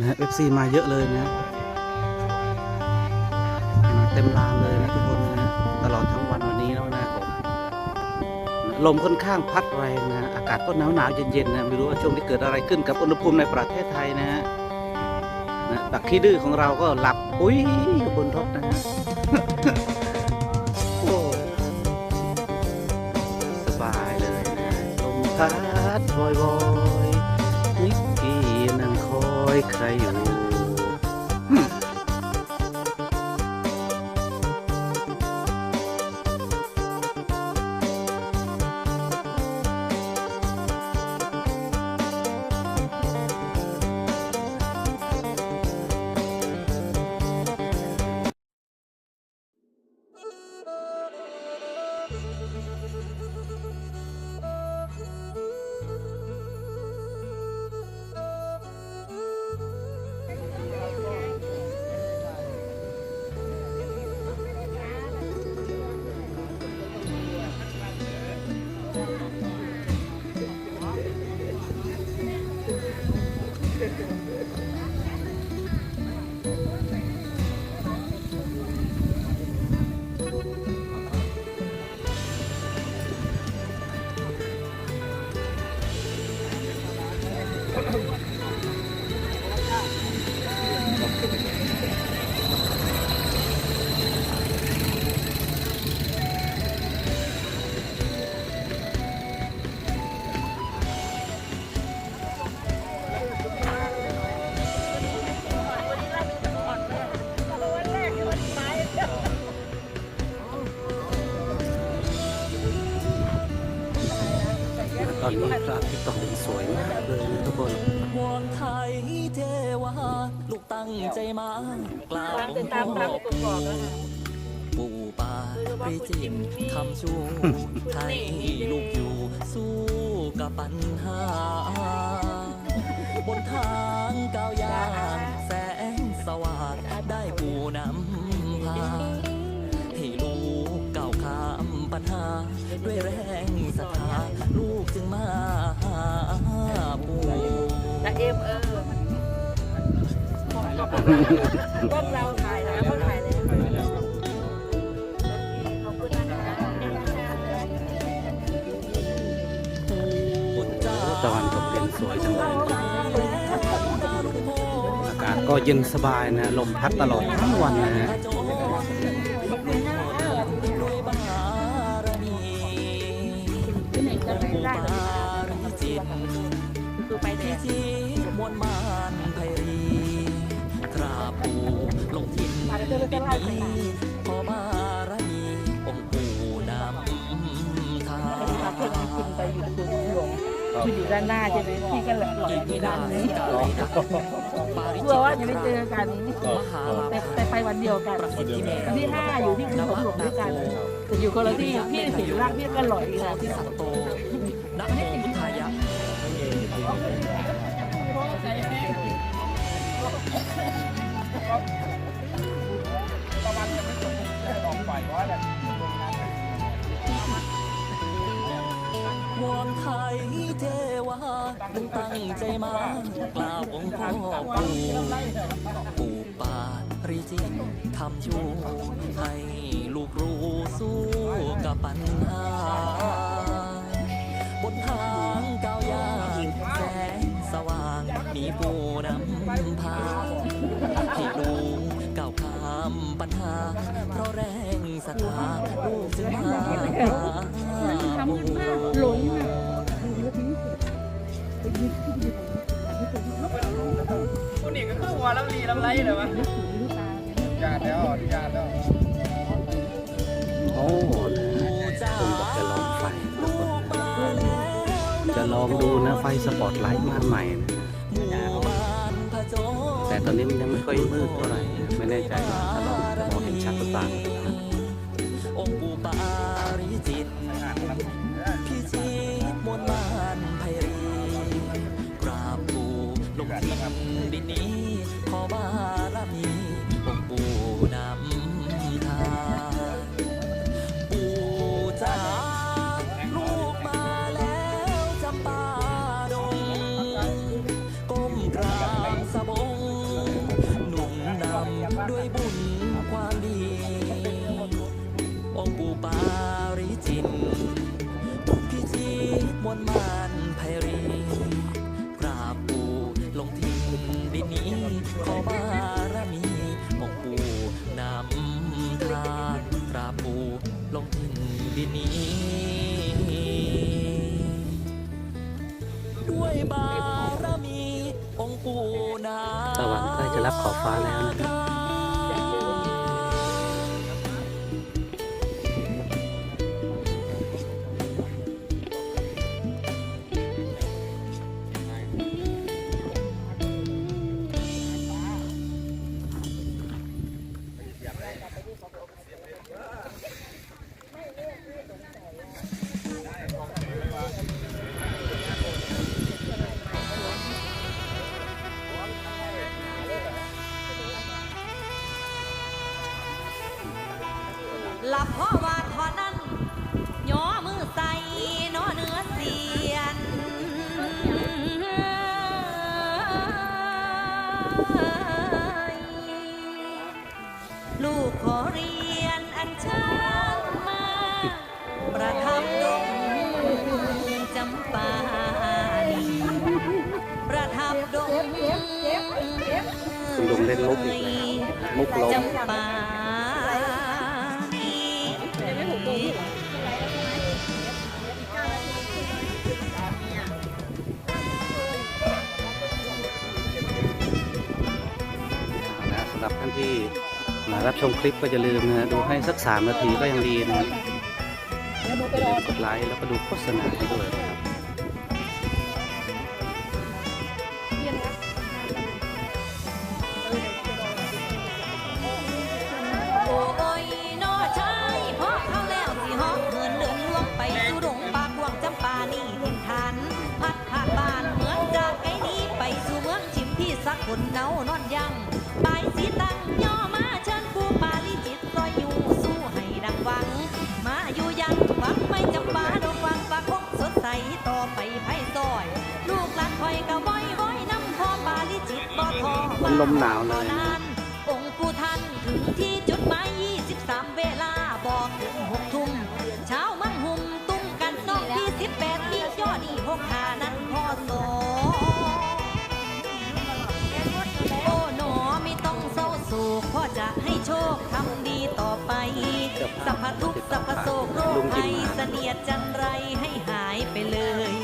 นะฮะ FC มาเยอะเลยนะมาเต็มลานเลยนะทุกคนนะฮะตลอดทั้งวันวันนี้แล้วนะครับผมลมค่อนข้างพัดแรงนะอากาศก็หนาวหนาวเย็นๆนะไม่รู้ว่าช่วงนี้เกิดอะไรขึ้นกับอุณหภูมิในประเทศไทยนะฮะนะตักขี้ดื้อของเราก็หลับอุ้ยอยู่บนรถนะฮะโอ้สบายเลยนะลมพัดวอยวอย งคอย อนนี้พระอาทิตย์ตกดินสวยมากเลยนะทุกคนวอนไทยเทวาลูกตั้งใจมากล่าวตามติดตามตามปู่ป่าปริจินคำชูให้ลูกอยู่สู้กับปัญหา บนทางก้าวยางแสงสว่างได้ปูนำพาให้ลูกก้าวข้ามปัญหาด้วยแรง ลูกจึงมาหาปู่แต่เอ็มเออพวกเราถ่ายแล้วก็ถ่ายแล้วขอบคุณนะคะตะวันตกดินสวยจังเลยอากาศก็เย็นสบายนะ ลมพัดตลอดทั้งวันนะฮะ ทินนี้ขอบารมีองค์ปู่นำทาพาเพื่อนกินไปอยู่คุณหลวงคืออยู่ด้านหน้าใช่ไหมพี่ก็หลอยอยู่ด้านนี้กลัวว่าจะไม่เจอกันมหาแต่แต่ไปวันเดียวกันวันที่ห้าอยู่ที่คุณหลวงด้วยกันแต่อยู่คนละที่พี่สิงห์ร่างพี่ก็หลอยอยู่โพนะธิสัตโตนะโมพุทธายะ วอนไทยเทวามึงตั้งใจมากราบองค์พ่อปู่ปู่ปาริจินคำชูให้ลูกรู้สู้กับปัญหาบนทางก้าวยากแสงสว่างมีปู่นำพาให้ลูก ก้าวข้ามปัญหา เพราะแรงศรัทธาลูกจึงมาหาปู่หลงคนนี้ก็คือหัวลำลีลำไรเลยวะญาติแล้วญาติแล้วโอ้นะฮะผมบอกจะลองไฟทุกคนจะลองดูนะไฟสปอตไลท์มาใหม่นะ แต่ตอนนี้มันยังไม่ค่อยมืดเท่าไหร่ไม่แน่ใจว่าถ้าเราจะมองเห็นชัดหรือเปล่าองค์ปู่ปาริจิตพิจิตมวลมานไพรีกราบปู่ลงทินดินนี้ขอบารมี ด้วยบุญความดี องค์ปู่ปาริจินทุกพิธีมวลมานไพรีกราบปู่ลงทิ้งดินนี้ ขอบารมีองค์ปู่นำทางกราบปู่ลงทิ้งดินนี้ ด้วยบารมีองค์ปู่นา ตะวันใกล้จะรับขอฟ้าแล้วนะ ลับเพราะว่าทอนั้นย่อมือใส่นอเนื้อเสียน ลูกขอเรียนอันเชิญมา ประทับดงจำปานีประทับดงคุณลุงเล่นมุกอีกแล้วมุกลมจำปา หรับท่านที่มารับชมคลิปก็อย่าลืมนะดูให้สักสามนาทีก็ยังดีนะครับอย่าลืมกดไลค์แล้วก็ดูโฆษณาให้ด้วย ลมหนาวเลยนานองค์ผู้ท่านถึงที่จุดหมาย23 เวลาบอกถึงหกทุ่มเช้ามันหุ่มตุ้มกันนอกที่18ที่ยอดนี่หกขานั้นพอโซโอ้หนอไม่ต้องเศร้าโศกพ่อจะให้โชคทำดีต่อไป สัพพทุกข์สัพพโศกโรคภัยเสนียดจันไรให้หายไปเลยจิตเคยมี